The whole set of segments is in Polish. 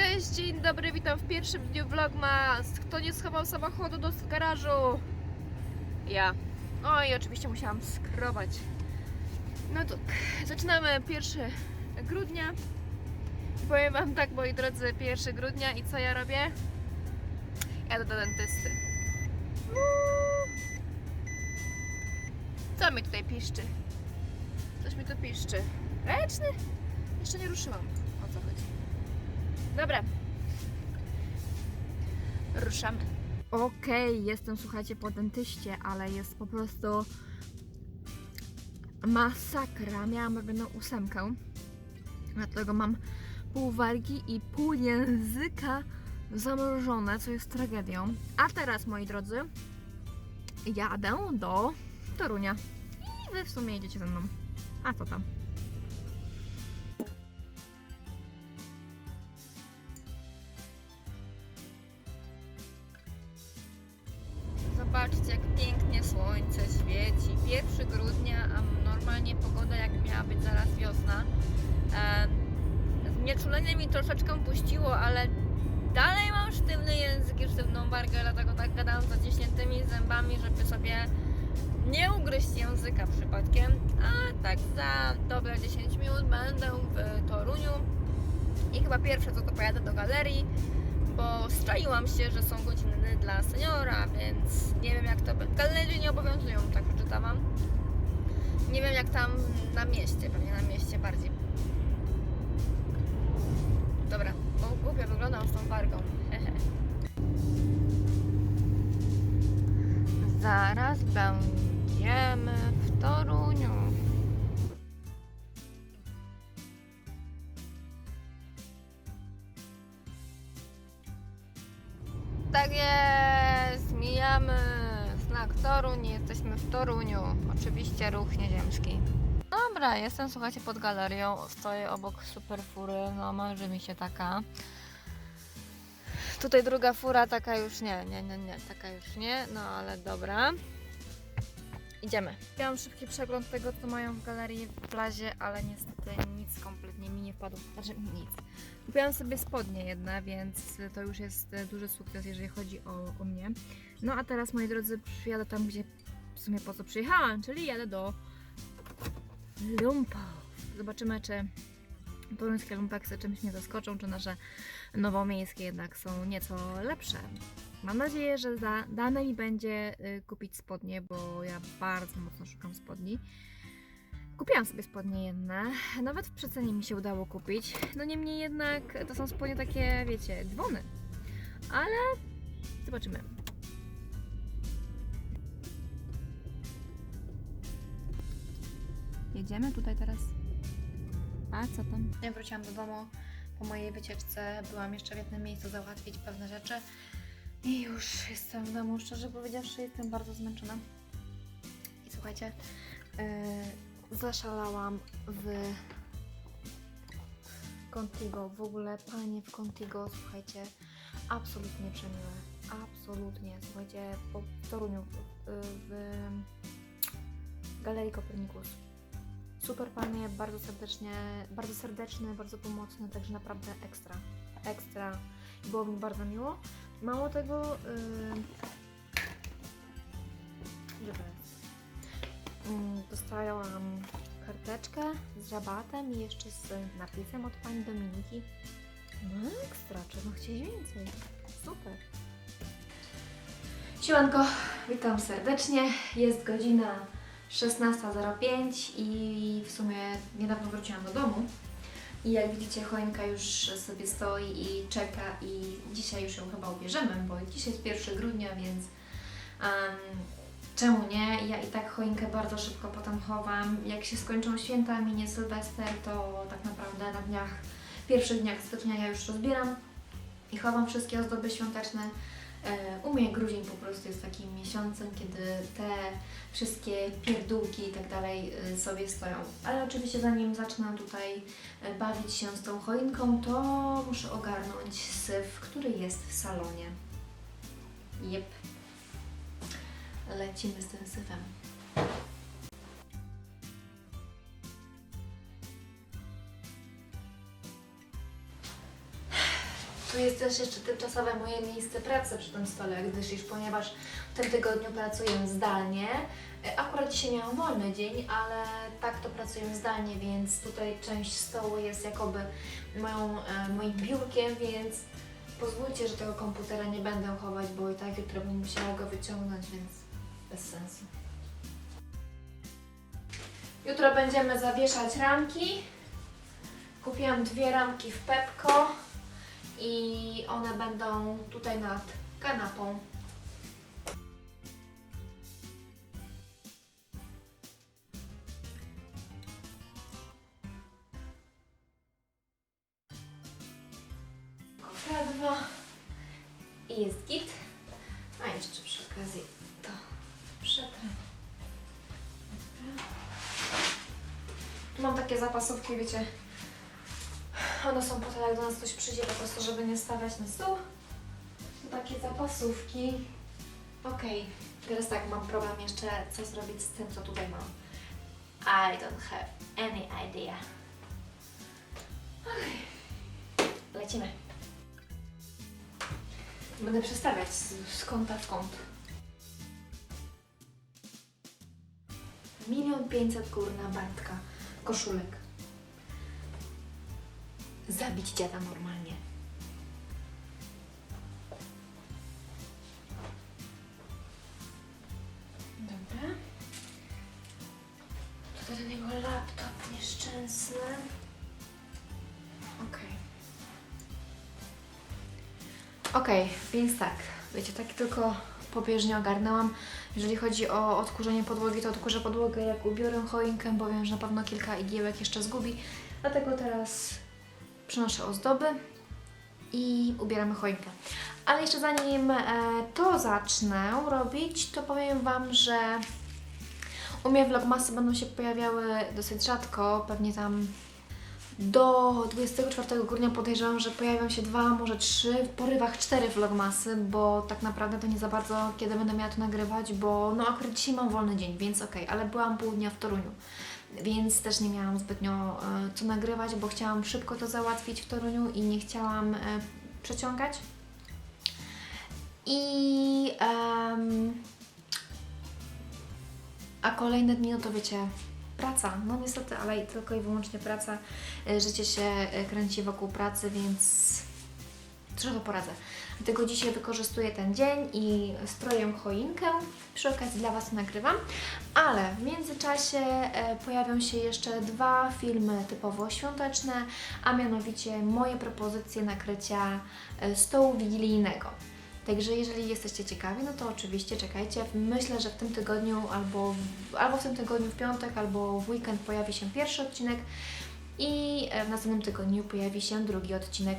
Cześć, dzień dobry, witam w pierwszym dniu vlogmas. Kto nie schował samochodu do garażu? Ja. No i oczywiście musiałam skrobać. No to zaczynamy 1 grudnia. Powiem wam tak, moi drodzy, 1 grudnia i co ja robię? Jadę do dentysty. Co mi tutaj piszczy? Coś mi tu piszczy. Ręczny? Jeszcze nie ruszyłam. Dobra. Ruszamy. Okej, jestem, słuchajcie, po dentyście, ale jest po prostu masakra. Miałam robioną ósemkę, dlatego mam pół wargi i pół języka zamrożone, co jest tragedią. A teraz, moi drodzy, jadę do Torunia. I wy w sumie jedziecie ze mną. A co tam? Zaraz wiosna. E, Znieczulenie mi troszeczkę puściło, ale dalej mam sztywny język i sztywną wargę, dlatego tak gadam z zaciśniętymi zębami, żeby sobie nie ugryźć języka przypadkiem. A tak za dobre 10 minut będę w Toruniu i chyba pierwsze co to pojadę do galerii, bo strzaiłam się, że są godziny dla seniora, więc nie wiem jak to będzie. Galerie nie obowiązują, tak przeczytałam. Nie wiem jak tam na mieście, pewnie na mieście bardziej. Dobra, bo głupio wyglądam z tą wargą. Zaraz będziemy w Toruniu. Toruń, jesteśmy w Toruniu. Oczywiście ruch nieziemski. Dobra, jestem, słuchajcie, pod galerią, stoję obok super fury, no marzy mi się taka. Tutaj druga fura, taka już nie, nie, nie, nie, taka już nie, no ale dobra. Idziemy. Miałam szybki przegląd tego, co mają w galerii w plazie, ale niestety nic kompletnie mi nie wpadło. Znaczy nic. Kupiłam sobie spodnie jedne, więc to już jest e, duży sukces, jeżeli chodzi o, o mnie. No a teraz, moi drodzy, przyjadę tam, gdzie w sumie po co przyjechałam, czyli jadę do lumpów. Zobaczymy, czy toruńskie lumpeksy czymś mnie zaskoczą, czy nasze nowomiejskie jednak są nieco lepsze. Mam nadzieję, że da, dane mi będzie y, kupić spodnie, bo ja bardzo mocno szukam spodni. Kupiłam sobie spodnie jedne, nawet w przecenie mi się udało kupić. No niemniej jednak to są spodnie takie, wiecie, dzwony. Ale zobaczymy. Jedziemy tutaj teraz. A co tam? Ja wróciłam do domu po mojej wycieczce. Byłam jeszcze w jednym miejscu załatwić pewne rzeczy. I już jestem w domu. Szczerze powiedziawszy, jestem bardzo zmęczona. I słuchajcie, yy, zaszalałam w Contigo. W ogóle panie w Contigo, słuchajcie, absolutnie przemiłe. Absolutnie. Słuchajcie, po Toruniu, w, w Galerii Kopernikus. Super panie, bardzo serdecznie, bardzo serdeczny, bardzo pomocny, także naprawdę ekstra. Ekstra. Było mi bardzo miło. Mało tego, yy... dostałam karteczkę z rabatem i jeszcze z napisem od pani Dominiki. No ekstra, trzeba chcieć więcej. Super. Siemanko, witam serdecznie. Jest godzina 16.05 i w sumie niedawno wróciłam do domu. I jak widzicie, choinka już sobie stoi i czeka i dzisiaj już ją chyba ubierzemy, bo dzisiaj jest 1 grudnia, więc em, czemu nie? Ja i tak choinkę bardzo szybko potem chowam. Jak się skończą święta, minie Sylwester, to tak naprawdę na dniach, pierwszych dniach stycznia ja już rozbieram i chowam wszystkie ozdoby świąteczne. E, U mnie grudzień po prostu jest takim miesiącem, kiedy te wszystkie pierdółki i tak dalej y, sobie stoją. Ale oczywiście zanim zacznę tutaj e, bawić się z tą choinką, to muszę ogarnąć syf, który jest w salonie. Jep. Lecimy z tym syfem. Tu jest też jeszcze tymczasowe moje miejsce pracy przy tym stole, gdyż ponieważ w tym tygodniu pracuję zdalnie. E, Akurat dzisiaj miałam wolny dzień, ale tak to pracuję zdalnie, więc tutaj część stołu jest jakoby moją, e, moim biurkiem, więc pozwólcie, że tego komputera nie będę chować, bo i tak jutro bym musiała go wyciągnąć, więc bez sensu. Jutro będziemy zawieszać ramki. Kupiłam dwie ramki w Pepko i one będą tutaj nad kanapą. Kofradwa i jest git. A jeszcze przy okazji to przetrę. Mam takie zapasówki, wiecie, one są po to, jak do nas ktoś przyjdzie, po prostu, żeby nie stawiać na stół. Takie zapasówki. Okej, teraz tak, mam problem jeszcze, co zrobić z tym, co tutaj mam. I don't have any idea. Okej, lecimy. Będę przestawiać z, z kąta w kąt. Milion pięćset górna Bartka koszulek zabić dziada normalnie. Dobra. Tutaj do niego laptop nieszczęsny. Okej. Okej, więc tak. Wiecie, tak tylko pobieżnie ogarnęłam. Jeżeli chodzi o odkurzenie podłogi, to odkurzę podłogę jak ubiorę choinkę, bo wiem, że na pewno kilka igiełek jeszcze zgubi. Dlatego teraz przynoszę ozdoby i ubieramy choinkę. Ale jeszcze zanim e, to zacznę robić, to powiem Wam, że u mnie vlogmasy będą się pojawiały dosyć rzadko, pewnie tam do 24 grudnia podejrzewam, że pojawią się dwa, może trzy, w porywach cztery vlogmasy, bo tak naprawdę to nie za bardzo kiedy będę miała to nagrywać, bo no akurat dzisiaj mam wolny dzień, więc okej, ale byłam pół dnia w Toruniu więc też nie miałam zbytnio e, co nagrywać, bo chciałam szybko to załatwić w Toruniu i nie chciałam e, przeciągać. I em, a kolejne dni, no to wiecie, praca. No niestety, ale i tylko i wyłącznie praca. E, Życie się kręci wokół pracy, więc trochę poradzę. Dlatego dzisiaj wykorzystuję ten dzień i stroję choinkę. Przy okazji dla Was nagrywam. Ale w międzyczasie e, pojawią się jeszcze dwa filmy typowo świąteczne, a mianowicie moje propozycje nakrycia e, stołu wigilijnego. Także jeżeli jesteście ciekawi, no to oczywiście czekajcie. Myślę, że w tym tygodniu albo, w- albo w tym tygodniu w piątek, albo w weekend pojawi się pierwszy odcinek i e, w następnym tygodniu pojawi się drugi odcinek.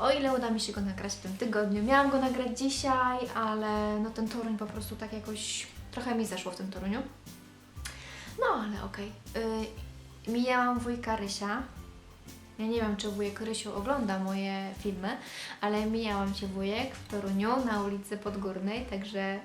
O ile uda mi się go nagrać w tym tygodniu. Miałam go nagrać dzisiaj, ale no ten Toruń po prostu tak jakoś trochę mi zeszło w tym Toruniu. No ale okej. Y, mijałam wujka Rysia. Ja nie wiem, czy wujek Rysiu ogląda moje filmy, ale mijałam się wujek w Toruniu na ulicy Podgórnej, także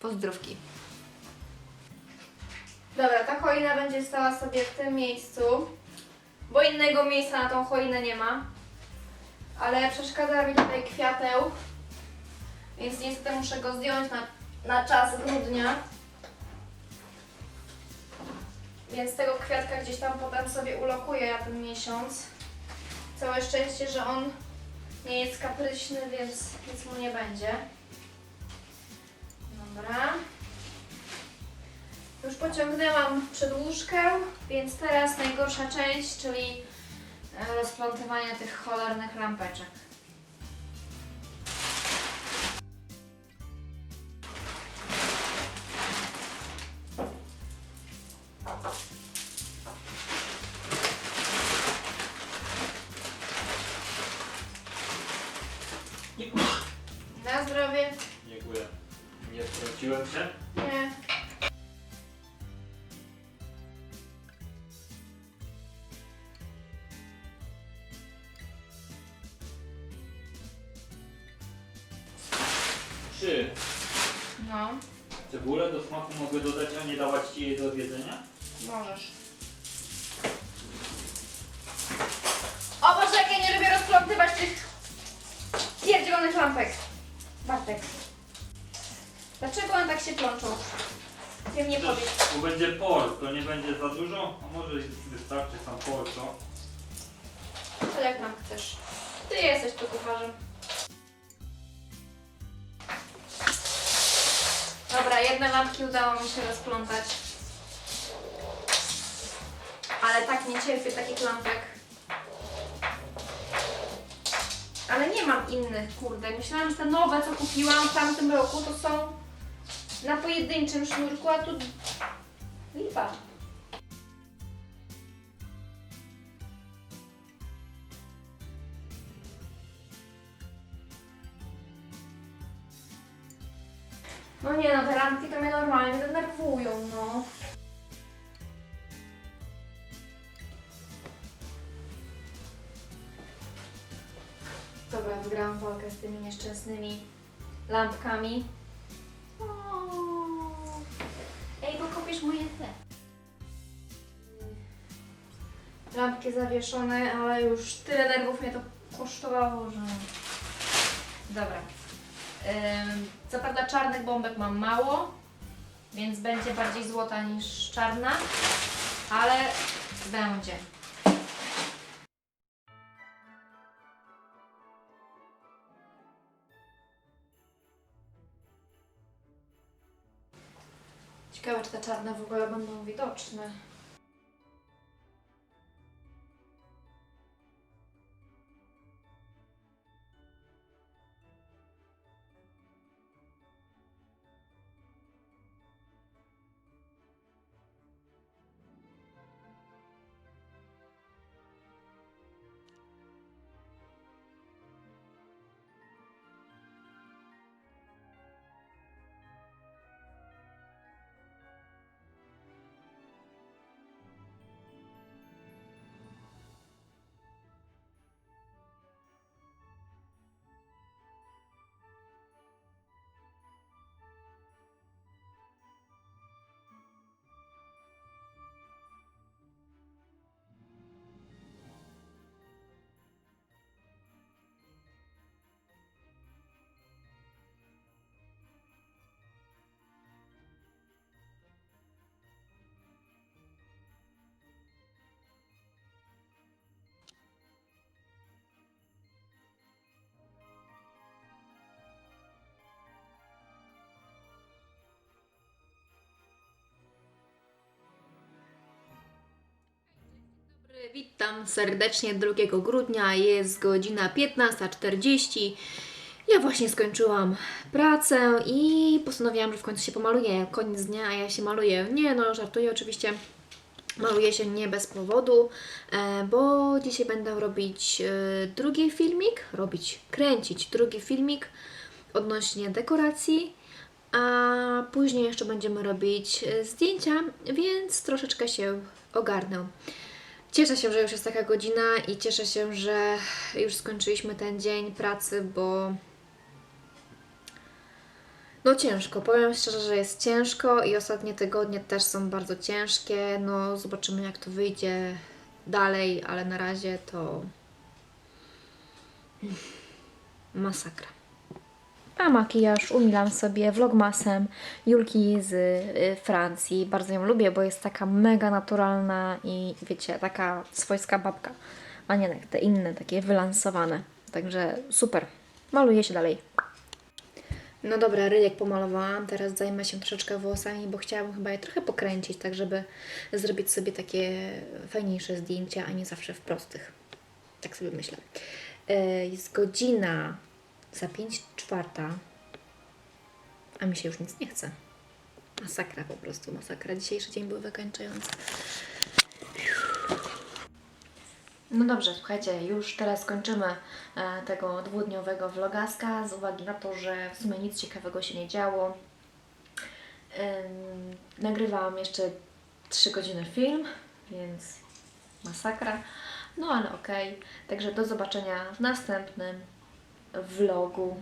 pozdrówki. Dobra, ta choina będzie stała sobie w tym miejscu, bo innego miejsca na tą choinę nie ma. Ale przeszkadza mi tutaj kwiateł, więc niestety muszę go zdjąć na, na czas grudnia. Więc tego kwiatka gdzieś tam potem sobie ulokuję na ten miesiąc. Całe szczęście, że on nie jest kapryśny, więc nic mu nie będzie. Dobra. Już pociągnęłam przedłużkę, więc teraz najgorsza część, czyli e, rozplątywanie tych cholernych lampeczek. Czy No, cebulę do smaku mogę dodać, a nie dawać Ci jej do jedzenia? możesz. O Boże, jak ja nie lubię rozplątywać tych Bartek. Dlaczego one tak się plączą? Ty mnie powiedz. Bo będzie por, to nie będzie za dużo? A może wystarczy sam por, co? To jak nam chcesz. Ty jesteś tu kucharzem. Dobra, jedne lampki udało mi się rozplątać. Ale tak nie cierpię takich lampek. Ale nie mam innych, kurde. Myślałam, że te nowe, co kupiłam w tamtym roku, to są na pojedynczym sznurku, a tu lipa. No nie no, te lampki to mnie normalnie denerwują, no. Dobra, wygrałam walkę z tymi nieszczęsnymi lampkami. Ej, bo kopiesz moje te. Lampki zawieszone, ale już tyle nerwów mnie to kosztowało, że... Dobra. Co prawda czarnych bombek mam mało, więc będzie bardziej złota niż czarna, ale będzie. Ciekawe, czy te czarne w ogóle będą widoczne. Witam serdecznie 2 grudnia, jest godzina 15.40. Ja właśnie skończyłam pracę i postanowiłam, że w końcu się pomaluję. Koniec dnia, a ja się maluję. Nie no, żartuję oczywiście. Maluję się nie bez powodu, e, bo dzisiaj będę robić e, drugi filmik, robić, kręcić drugi filmik odnośnie dekoracji, a później jeszcze będziemy robić e, zdjęcia, więc troszeczkę się ogarnę. Cieszę się, że już jest taka godzina i cieszę się, że już skończyliśmy ten dzień pracy, bo no ciężko. Powiem szczerze, że jest ciężko i ostatnie tygodnie też są bardzo ciężkie. No zobaczymy jak to wyjdzie dalej, ale na razie to masakra. A makijaż umilam sobie vlogmasem Julki z y, Francji. Bardzo ją lubię, bo jest taka mega naturalna i wiecie, taka swojska babka, a nie jak te inne, takie wylansowane. Także super. Maluję się dalej. No dobra, ryjek pomalowałam. Teraz zajmę się troszeczkę włosami, bo chciałabym chyba je trochę pokręcić, tak żeby zrobić sobie takie fajniejsze zdjęcia, a nie zawsze w prostych. Tak sobie myślę. E, Jest godzina za 5 czwarta, a mi się już nic nie chce. Masakra po prostu, masakra. Dzisiejszy dzień był wykańczający. No dobrze, słuchajcie, już teraz kończymy e, tego dwudniowego vlogaska z uwagi na to, że w sumie nic ciekawego się nie działo. Nagrywałam jeszcze 3 godziny film, więc masakra. No ale okej. Także do zobaczenia w następnym vlogu.